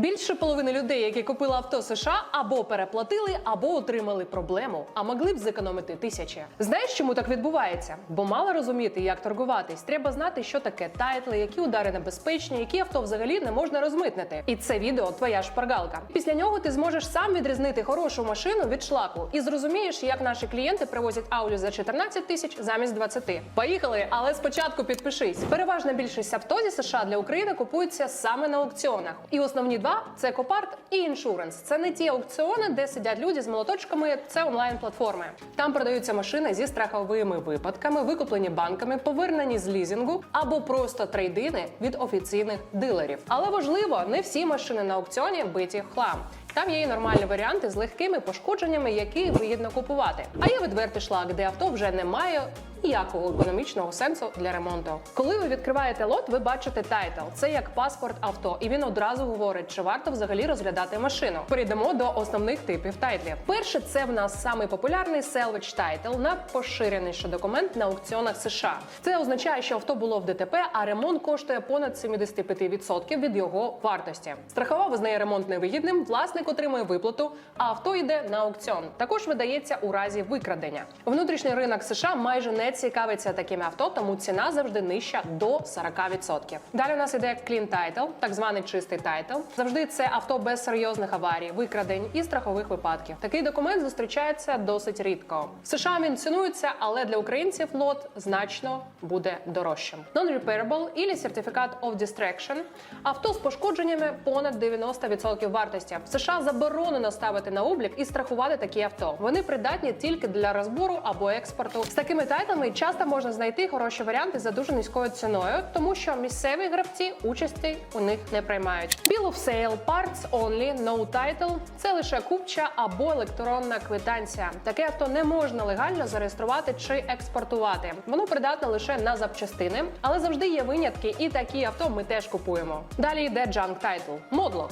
Більше половини людей, які купили авто США, або переплатили, або отримали проблему, а могли б зекономити тисячі. Знаєш, чому так відбувається? Бо мало розуміти, як торгуватись. Треба знати, що таке тайтли, які удари небезпечні, які авто взагалі не можна розмитнити. І це відео твоя шпаргалка. Після нього ти зможеш сам відрізнити хорошу машину від шлаку і зрозумієш, як наші клієнти привозять Audi за 14 тисяч замість 20. Поїхали, але спочатку підпишись. Переважна більшість авто зі США для України купується саме на аукціонах. І основні два це Копарт і іншуренс. Це не ті аукціони, де сидять люди з молоточками. Це онлайн-платформи. Там продаються машини зі страховими випадками, викуплені банками, повернені з лізінгу або просто трейдини від офіційних дилерів. Але важливо, не всі машини на аукціоні биті хлам. Там є і нормальні варіанти з легкими пошкодженнями, які вигідно купувати. А є відвертий шлак, де авто вже не має ніякого економічного сенсу для ремонту. Коли ви відкриваєте лот, ви бачите тайтл. Це як паспорт авто, і він одразу говорить, чи варто взагалі розглядати машину. Перейдемо до основних типів тайтлів. Перше, це в нас самий популярний salvage title, найпоширеніший документ на аукціонах США. Це означає, що авто було в ДТП, а ремонт коштує понад 75% від його вартості. Страхова визнає ремонт невигідним, власник отримує виплату, а авто йде на аукціон. Також видається у разі викрадення. Внутрішній ринок США майже не цікавиться такими авто, тому ціна завжди нижча до 40%. Далі у нас іде clean title, так званий чистий тайтл. Завжди це авто без серйозних аварій, викрадень і страхових випадків. Такий документ зустрічається досить рідко. В США він цінується, але для українців лот значно буде дорожчим. Non-repairable і сертифікат of distraction – авто з пошкодженнями понад 90% вартості. В США заборонено ставити на облік і страхувати такі авто. Вони придатні тільки для розбору або експорту. З такими тайтлами часто можна знайти хороші варіанти за дуже низькою ціною, тому що місцеві гравці участі у них не приймають. Bill of sale, parts only, no title – це лише купча або електронна квитанція. Таке авто не можна легально зареєструвати чи експортувати. Воно придатне лише на запчастини, але завжди є винятки, і такі авто ми теж купуємо. Далі йде junk title – модлог.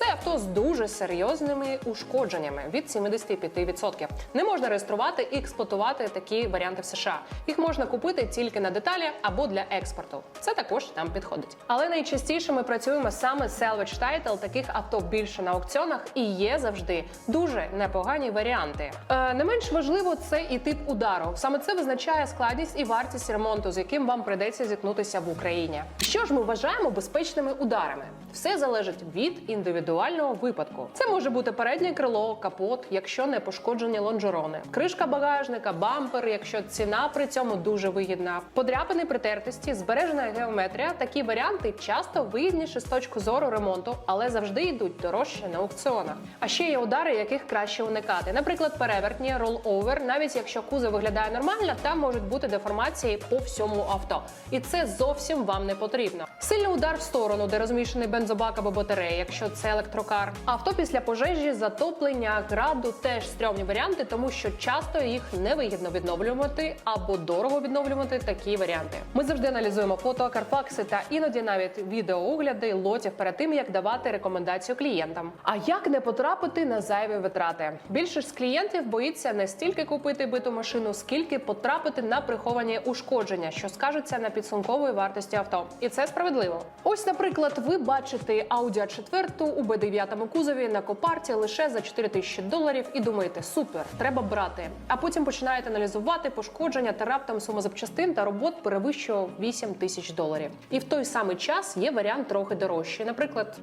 Це авто з дуже серйозними ушкодженнями від 75%. Не можна реєструвати і експлуатувати такі варіанти в США. Їх можна купити тільки на деталі або для експорту. Це також нам підходить. Але найчастіше ми працюємо саме salvage title, таких авто більше на аукціонах і є завжди дуже непогані варіанти. Е, не менш важливо це і тип удару. Саме це визначає складність і вартість ремонту, з яким вам прийдеться зіткнутися в Україні. Що ж ми вважаємо безпечними ударами? Все залежить від індивідуального випадку. Це може бути переднє крило, капот, якщо не пошкоджені лонжерони, кришка багажника, бампер, якщо ціна при цьому дуже вигідна, подряпини притертості, збережена геометрія. Такі варіанти часто вигідніші з точки зору ремонту, але завжди йдуть дорожче на аукціонах. А ще є удари, яких краще уникати. Наприклад, перевертні, рол-овер, навіть якщо кузов виглядає нормально, там можуть бути деформації по всьому авто, і це зовсім вам не потрібно. Сильний удар в сторону, де розміщений бензобак або батарея, якщо це електрокар. Авто після пожежі, затоплення, граду теж стрьомні варіанти, тому що часто їх невигідно відновлювати або дорого відновлювати такі варіанти. Ми завжди аналізуємо фото, карфакси та іноді навіть відеоогляди лотів перед тим, як давати рекомендацію клієнтам. А як не потрапити на зайві витрати? Більшість з клієнтів боїться не стільки купити биту машину, скільки потрапити на приховані ушкодження, що скажуться на підсумкової вартості авто. І це справедливо. Ось, наприклад, ви бачите Audi a 4 у B9 кузові на копарті лише за 4 тисячі доларів і думаєте, супер, треба брати. А потім починаєте аналізувати пошкодження та раптом сума запчастин та робот перевищує 8 тисяч доларів. І в той самий час є варіант трохи дорожчий, наприклад,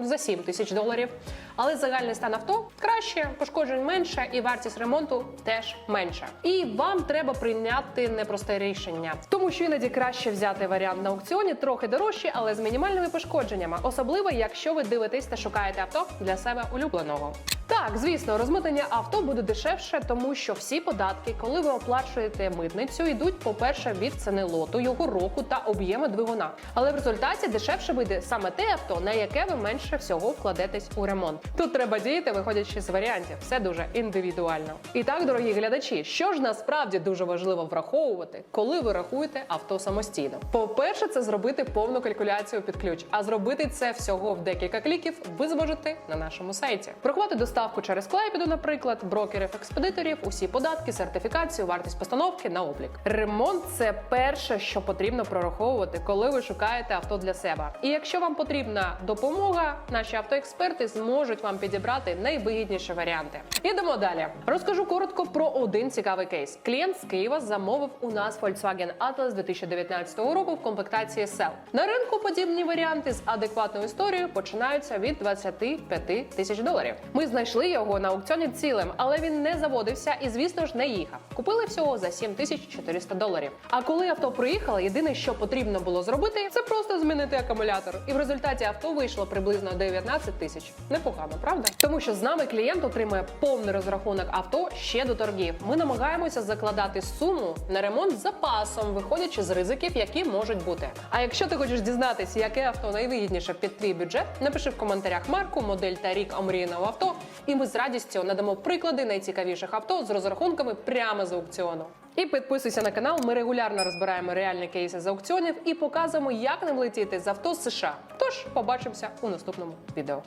за 7 тисяч доларів. Але загальний стан авто краще, пошкоджень менше, і вартість ремонту теж менша. І вам треба прийняти непросте рішення, тому що іноді краще взяти варіант на аукціоні трохи дорожче, але з мінімальними пошкодженнями, особливо якщо ви дивитесь та шукаєте авто для себе улюбленого. Так, звісно, розмитнення авто буде дешевше, тому що всі податки, коли ви оплачуєте митницю, йдуть, по-перше, від ціни лоту, його року та об'єму двигуна. Але в результаті дешевше вийде саме те авто, на яке ви менше всього вкладетесь у ремонт. Тут треба діяти, виходячи з варіантів. Все дуже індивідуально. І так, дорогі глядачі, що ж насправді дуже важливо враховувати, коли ви рахуєте авто самостійно. По-перше, це зробити повну калькуляцію під ключ. А зробити це всього в декілька кліків ви зможете на нашому сайті. Проховати доставку через Клайпіду, наприклад, брокерів, експедиторів, усі податки, сертифікацію, вартість постановки на облік. Ремонт це перше, що потрібно прораховувати, коли ви шукаєте авто для себе. І якщо вам потрібна допомога, наші автоексперти зможуть вам підібрати найвигідніші варіанти. Ідемо далі. Розкажу коротко про один цікавий кейс. Клієнт з Києва замовив у нас Volkswagen Atlas 2019 року в комплектації SEL. На ринку подібні варіанти з адекватною історією починаються від 25 тисяч доларів. Ми знайшли його на аукціоні цілим, але він не заводився і, звісно ж, не їхав. Купили всього за 7400 доларів. А коли авто приїхало, єдине, що потрібно було зробити, це просто змінити акумулятор. І в результаті авто вийшло приблизно 19 тисяч. Непогано, правда? Тому що з нами клієнт отримує повний розрахунок авто ще до торгів. Ми намагаємося закладати суму на ремонт з запасом, виходячи з ризиків, які можуть бути. А якщо ти хочеш дізнатися, яке авто найвигідніше під твій бюджет, напиши в коментарях марку, модель та рік омріяного авто, і ми з радістю надамо приклади найцікавіших авто з розрахунками прямо з аукціону. І підписуйся на канал. Ми регулярно розбираємо реальні кейси з аукціонів і показуємо, як не влетіти з авто з США. Тож побачимося у наступному відео.